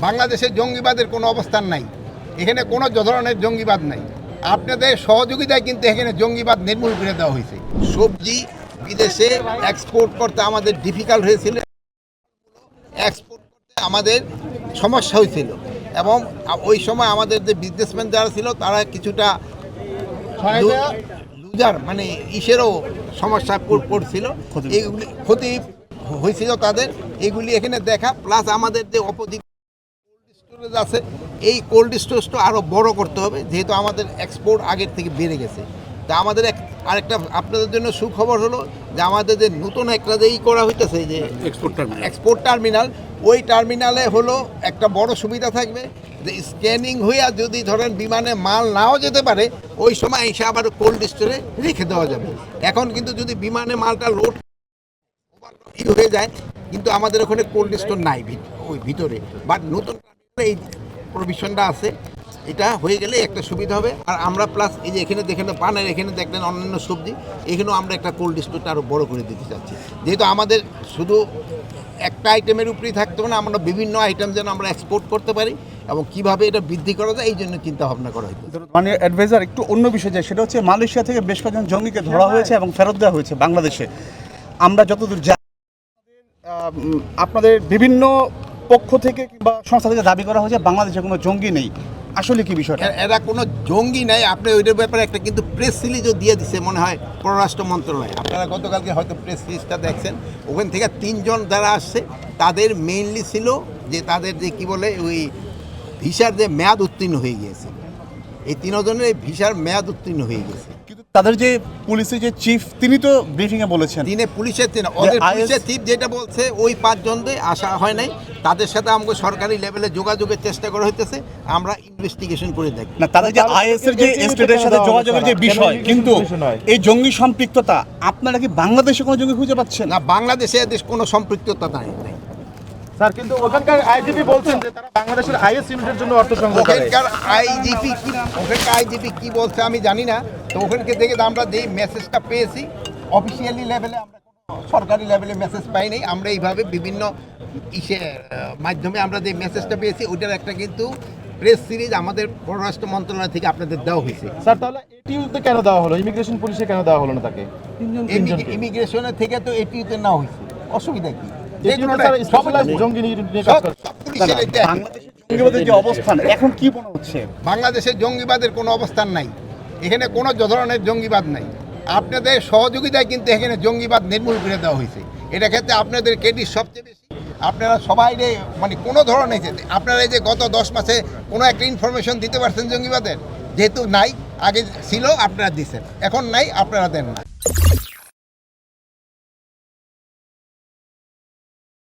বাংলাদেশে জঙ্গিবাদের কোনো অবস্থান নাই। এখানে কোনো ধরনের জঙ্গিবাদ নাই। আপনাদের সহযোগিতায় কিন্তু এখানে জঙ্গিবাদ নির্মূল করে দেওয়া হয়েছে। সবজি বিদেশে এক্সপোর্ট করতে আমাদের ডিফিকাল্ট হয়েছিল। এক্সপোর্ট করতে আমাদের সমস্যা হয়েছিল। এবং ওই সময় আমাদের যে বিজনেসম্যান যারা ছিল তারা কিছুটা লুজার মানে ইসেরও সমস্যা পড়- পড়ছিল। এইগুলি ক্ষতি হয়েছিল তাদের। এগুলি এখানে দেখা প্লাস আমাদের যে অপোজিট স্টোরেজ আছে এই কোল্ড স্টোরেজটা আরও বড় করতে হবে যেহেতু আমাদের এক্সপোর্ট আগের থেকে বেড়ে গেছে। তা আমাদের এক আরেকটা আপনাদের জন্য সুখবর হলো যে আমাদের যে নতুন একটা যে ই করা হইতেছে যে এক্সপোর্ট টার্মিনাল এক্সপোর্ট টার্মিনাল ওই টার্মিনালে হলো একটা বড় সুবিধা থাকবে যে স্ক্যানিং হইয়া যদি ধরেন বিমানে মাল নাও যেতে পারে ওই সময় এসে আবার কোল্ড স্টোরে রেখে দেওয়া যাবে। এখন কিন্তু যদি বিমানে মালটা লোড হয়ে যায় কিন্তু আমাদের ওখানে কোল্ড স্টোর নাই ওই ভিতরে। বাট নতুন এই প্রভিশনটা আছে। এটা হয়ে গেলে একটা সুবিধা হবে। আর আমরা প্লাস এই যে এখানে দেখেন পানের এখানে দেখলেন অন্যান্য সবজি। এখানেও আমরা একটা কোল্ড স্টোরটা আরও বড় করে দিতে চাচ্ছি। যেহেতু আমাদের শুধু একটা আইটেমের উপরেই থাকতে হবে না আমরা বিভিন্ন আইটেম যেন আমরা এক্সপোর্ট করতে পারি এবং কীভাবে এটা বৃদ্ধি করা যায় এই জন্য চিন্তা ভাবনা করা হয়েছে। মানে অ্যাডভাইজার একটু অন্য বিষয় যায় সেটা হচ্ছে মালয়েশিয়া থেকে বেশ কয়েকজন জঙ্গিকে ধরা হয়েছে এবং ফেরত দেওয়া হয়েছে বাংলাদেশে। আমরা যতদূর উম, আপনাদের বিভিন্ন পক্ষ থেকে কিংবা সংস্থা থেকে দাবি করা হয়েছে বাংলাদেশে কোনো জঙ্গি নেই। আসলে কি বিষয়টা? এরা কোনো জঙ্গি নাই। আপনি ওইটার ব্যাপারে একটা কিন্তু প্রেস রিলিজও দিয়ে দিছে মনে হয় পররাষ্ট্র মন্ত্রণালয়। আপনারা গতকালকে হয়তো প্রেস রিলিজটা দেখছেন। ওখান থেকে তিনজন যারা আসছে, তাদের মেইনলি ছিল যে তাদের যে কি বলে, ওই ভিসার যে মেয়াদ উত্তীর্ণ হয়ে গিয়েছে। এই তিনজনের এই ভিসার মেয়াদ উত্তীর্ণ হয়ে গেছে তাদের যে পুলিশের যে চিফ তিনি তো ব্রিফিংয়ে বলেছেন। দিনে পুলিশের তিন ওদের পুলিশের চিফ যেটা বলছে ওই পাঁচজনদের আসা হয় নাই। তাদের সাথে আমাকে সরকারি লেভেলে যোগাযোগের চেষ্টা করা হইতেছে। আমরা ইনভেস্টিগেশন করে দেখব। না তাদের যে আইএস এর যে স্টেটের সাথে যোগাযোগের যে বিষয় কিন্তু এই জঙ্গি সম্পৃক্ততা আপনারা কি বাংলাদেশে কোনো জঙ্গি খুঁজে পাচ্ছেন? না বাংলাদেশে এদের কোনো সম্পৃক্ততা নাই। স্যার কিন্তু ওখানকার আইজিপি বলছেন যে তারা বাংলাদেশের আইএস ইউনিটের জন্য অর্থ সংগ্রহ করে। ওখানকার আইজিপি কি ওখানকার আইজিপি কি বলছে আমি জানি না। তো ওখানকে দেখে আমরা যেই মেসেজটা পেয়েছি অফিসিয়ালি লেভেলে আমরা সরকারি লেভেলে মেসেজ পাইনি আমরা এইভাবে বিভিন্ন ইসে মাধ্যমে আমরা যে মেসেজটা পেয়েছি ওইটার একটা কিন্তু প্রেস সিরিজ আমাদের পররাষ্ট্র মন্ত্রণালয় থেকে আপনাদের দেওয়া হয়েছে। স্যার তাহলে এটিউতে কেন দেওয়া হলো? ইমিগ্রেশন পুলিশে কেন দেওয়া হলো না তাকে। ইমিগ্রেশনের থেকে তো এটিতে না হয়েছে। অসুবিধা কি? বাংলাদেশের জঙ্গিবাদের কোনো অবস্থান নাই। এখানে কোনো ধরনের জঙ্গিবাদ নাই। আপনাদের সহযোগিতায় কিন্তু এখানে জঙ্গিবাদ নির্মূল করে দেওয়া হয়েছে। এটা ক্ষেত্রে আপনাদের ক্রেডিট সবচেয়ে বেশি। আপনারা সবাই মানে কোনো ধরনের আপনারা এই যে গত দশ মাসে কোনো একটা ইনফরমেশন দিতে পারছেন জঙ্গিবাদের? যেহেতু নাই আগে ছিল আপনারা দিচ্ছেন এখন নাই আপনারা দেন না।